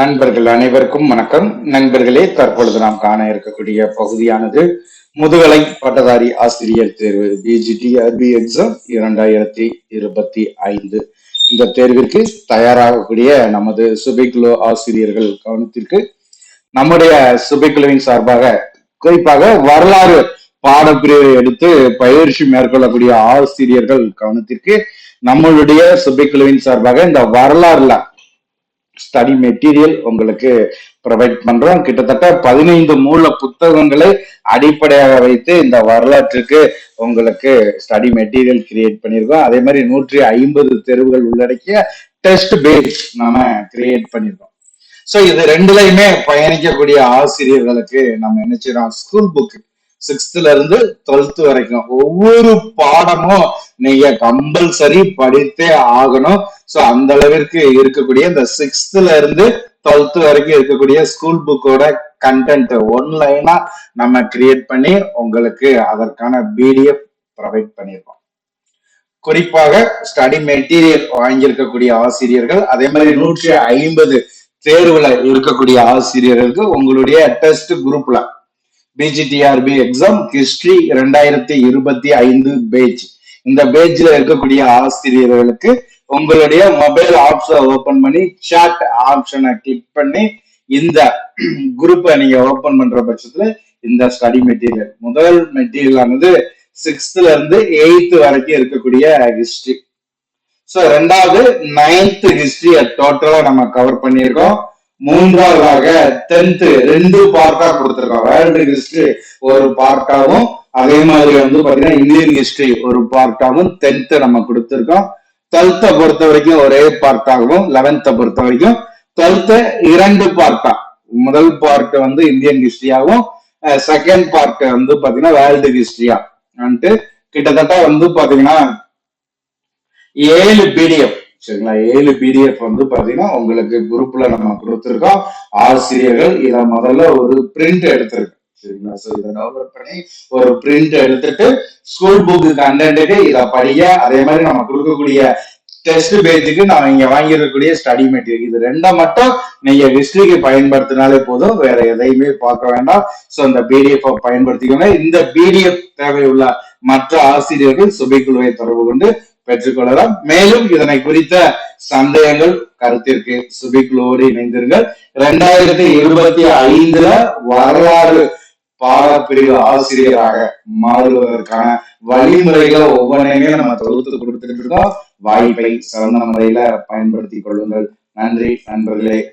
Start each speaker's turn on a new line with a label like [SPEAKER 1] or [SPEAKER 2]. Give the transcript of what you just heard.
[SPEAKER 1] நண்பர்கள் அனைவருக்கும் வணக்கம். நண்பர்களே தற்பொழுது நாம் காண இருக்கக்கூடிய பகுதியானது முதுகலை பட்டதாரி ஆசிரியர் தேர்வு பிஜிடி அர்பி எக்ஸாம் இரண்டாயிரத்தி இருபத்தி ஐந்து. இந்த தேர்விற்கு தயாராகக்கூடிய நமது சுபைக்குழு ஆசிரியர்கள் கவனத்திற்கு நம்முடைய சுபைக்குழுவின் சார்பாக குறிப்பாக வரலாறு பாடப்பிரிவை எடுத்து பயிற்சி மேற்கொள்ளக்கூடிய ஆசிரியர்கள் கவனத்திற்கு நம்மளுடைய சுபைக்குழுவின் சார்பாக இந்த வரலாறுல ஸ்டடி மெட்டீரியல் உங்களுக்கு ப்ரொவைட் பண்றோம். கிட்டத்தட்ட பதினைந்து மூல புத்தகங்களை அடிப்படையாக வைத்து இந்த வரலாற்றுக்கு உங்களுக்கு ஸ்டடி மெட்டீரியல் கிரியேட் பண்ணியிருக்கோம் அதே மாதிரி நூற்றி ஐம்பது தேர்வுகள் உள்ளடக்கிய டெஸ்ட் பேஸ் நாம கிரியேட் பண்ணியிருக்கோம் ஸோ இது ரெண்டுலையுமே பயணிக்கக்கூடிய ஆசிரியர்களுக்கு நம்ம நினைச்சிடோம் ஸ்கூல் புக்கு சிக்ஸ்த்ல இருந்து டுவெல்த் வரைக்கும். ஒவ்வொரு பாடமும் நீங்க கம்பல்சரி படித்தே ஆகணும். சோ அந்த அளவிற்கு இருக்கக்கூடிய இந்த சிக்ஸ்த்ல இருந்து டுவெல்த் வரைக்கும் இருக்கக்கூடிய ஸ்கூல் புக்கோட கண்டென்ட் ஒன்லைனா நம்ம கிரியேட் பண்ணி உங்களுக்கு அதற்கான பிடிஎஃப் ப்ரொவைட் பண்ணியிருக்கோம் குறிப்பாக ஸ்டடி மெட்டீரியல் வாங்கியிருக்கக்கூடிய ஆசிரியர்கள் அதே மாதிரி நூற்றி ஐம்பது தேர்வுல இருக்கக்கூடிய ஆசிரியர்களுக்கு உங்களுடைய டெஸ்ட் குரூப்ல பிஜிடிஆர்பி எக்ஸாம் ஹிஸ்டரி ரெண்டாயிரத்தி இருபத்தி ஐந்து பேஜ் இந்த பேஜ்ல இருக்கக்கூடிய ஆசிரியர்களுக்கு உங்களுடைய மொபைல் ஆப்ஸ ஓபன் பண்ணி சாட் ஆப்ஷனை கிளிக் பண்ணி இந்த குரூப்பை நீங்க ஓபன் பண்ற பட்சத்துல இந்த ஸ்டடி மெட்டீரியல் முதல் மெட்டீரியல் ஆனது சிக்ஸ்த்ல இருந்து எயித்து வரைக்கும் இருக்கக்கூடிய ஹிஸ்டரி ஸோ ரெண்டாவது நைன்த் ஹிஸ்டரிய டோட்டலா நம்ம கவர் பண்ணியிருக்கோம். மூன்றாவதாக டென்த்து ரெண்டு பார்ட்டா கொடுத்துருக்கோம் வேர்ல்டு ஹிஸ்டரி ஒரு பார்ட்டாகவும் அதே மாதிரி வந்து பாத்தீங்கன்னா இந்தியன் ஹிஸ்டரி ஒரு பார்ட்டாகவும் டென்த்து நம்ம கொடுத்துருக்கோம். டுவெல்த்தை பொறுத்த வரைக்கும் ஒரே பார்ட்டாகவும் லெவன்த்தை பொறுத்த வரைக்கும் டுவெல்த்து இரண்டு பார்ட்டா முதல் பார்ட் வந்து இந்தியன் ஹிஸ்டரியாகவும் செகண்ட் பார்ட் வந்து பாத்தீங்கன்னா வேர்ல்டு ஹிஸ்டரியா. கிட்டத்தட்ட வந்து பாத்தீங்கன்னா ஏழு பிடிஎஃப் சரிங்களா? ஏழு பிடிஎஃப் வந்து பாத்தீங்கன்னா உங்களுக்கு குரூப்ல நம்ம கொடுத்துருக்கோம். ஆசிரியர்கள் இதை முதல்ல ஒரு பிரிண்ட் எடுத்திருக்கோம். சரிங்களா? சோ இதை டவுன்லோட் பண்ணி ஒரு பிரிண்ட் எடுத்துட்டு ஸ்கூல் புக் கண்டென்ட்டுக்கு இதை படிக்க அதே மாதிரி நம்ம கொடுக்கக்கூடிய டெஸ்ட் பேஜுக்கு நான் இங்க வாங்கியிருக்கக்கூடிய ஸ்டடி மெட்டீரியல் இது ரெண்டை மட்டும் நீங்க ஹிஸ்டரிக்கு பயன்படுத்தினாலே போதும். வேற எதையுமே பார்க்க வேண்டாம். சோ இந்த பிடிஎஃப் பயன்படுத்திக்கோங்க. இந்த பிடிஎஃப் தேவையுள்ள மற்ற ஆசிரியர்கள் சுபைக்குழுவை தொடர்பு கொண்டு பெற்றுக்கொள்ளலாம். மேலும் இதனை குறித்த சந்தேகங்கள் கருத்திற்கு சுபிக்குழுவோடு இணைந்திருங்கள். இரண்டாயிரத்தி இருபத்தி ஐந்துல வரலாறு பாடப்பிரிவு ஆசிரியராக மாறுவதற்கான வழிமுறைகளை ஒவ்வொன்றையுமே நம்ம தொகுத்து கொடுத்துட்டு இருக்கோம். வாய்ப்பை சிறந்த முறையில பயன்படுத்திக் கொள்ளுங்கள். நன்றி நண்பர்களே.